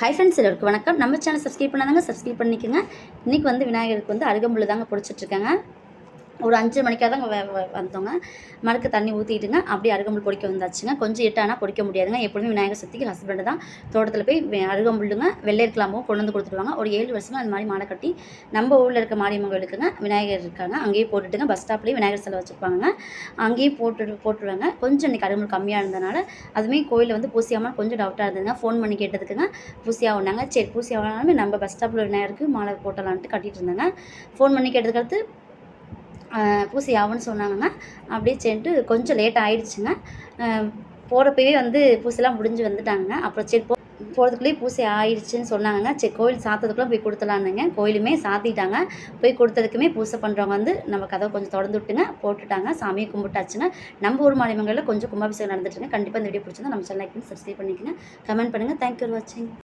Hi friends எல்லாருக்கும் வணக்கம். நம்ம சேனல் சப்ஸ்கிரைப் பண்ணாதாங்க சப்ஸ்கிரைப் பண்ணிக்கோங்க. இன்றைக்கி வந்து விநாயகருக்கு வந்து அருகம்புல் தாங்க பிடிச்சிட்ருக்காங்க ஒரு அஞ்சு மணிக்காக தான் வ- வந்தோங்க. மறுக்க தண்ணி ஊற்றிட்டுங்க அப்படியே அருகம்புல் பொடிக்க வந்தாச்சுங்க. கொஞ்சம் எட்டானா பொடிக்க முடியாதுங்க. எப்பொழுதும் விநாயகர் சக்திக்கு ஹஸ்பண்டு தான். தோட்டத்தில் போய் அருகம்புல்லுங்க. வெள்ளையர்க்கலாமும் கொண்டு வந்து கொடுத்துருவாங்க. ஒரு ஏழு வருஷமாக அந்த மாதிரி மாலை கட்டி நம்ம ஊரில் இருக்க மாரியம்மன் கோயிலுக்குங்க விநாயகர் இருக்காங்க. அங்கேயே போட்டுட்டுங்க. பஸ் ஸ்டாப்லேயே விநாயகர் சிலை வச்சுருப்பாங்க அங்கேயே போட்டு போட்டுருவாங்க. கொஞ்சம் இன்றைக்கி அருகம்புல் கம்மியாக இருந்தனால அதுவுமே கோயிலில் வந்து பூசியாமல் கொஞ்சம் டவுட்டாக இருந்ததுங்க. ஃபோன் பண்ணி கேட்டதுக்குங்க. பூசியாக ஒன்றாங்க சரி பூசியாக நம்ம பஸ் ஸ்டாப்பில் விநாயகருக்கு மாலை போட்டலான்ட்டு கட்டிகிட்டு இருந்தாங்க. ஃபோன் பண்ணி கேட்டதுக்கு அடுத்து பூசி ஆகும்னு சொன்னாங்கன்னா அப்படியே சரின்ட்டு கொஞ்சம் லேட் ஆகிடுச்சுங்க போகிறப்பவே வந்து பூசெல்லாம் முடிஞ்சு வந்துட்டாங்க. அப்புறம் சரி போ போகிறதுக்குள்ளேயே பூசை ஆயிடுச்சுன்னு சொன்னாங்க. சரி கோயில் சாத்ததுக்குள்ளே போய் கொடுத்துலான்னுங்க கோயிலுமே சாத்திட்டாங்க. போய் கொடுத்ததுக்குமே பூசை பண்ணுறவங்க வந்து நம்ம கதவை கொஞ்சம் திறந்து விட்டுங்க போட்டுட்டாங்க. சாமியை கும்பிட்டாச்சுங்க. நம்ம ஊர் மாநிலங்களில் கொஞ்சம் கும்பாபிஷேகம் நடந்துட்டுங்க கண்டிப்பாக இந்த வீடியோ பிடிச்சிருந்தா நம்ம சேனல் சப்ஸ்கிரைப் பண்ணிக்கோங்க. கமெண்ட் பண்ணுங்கள் தேங்க்யூ ஃபார் வாட்சிங்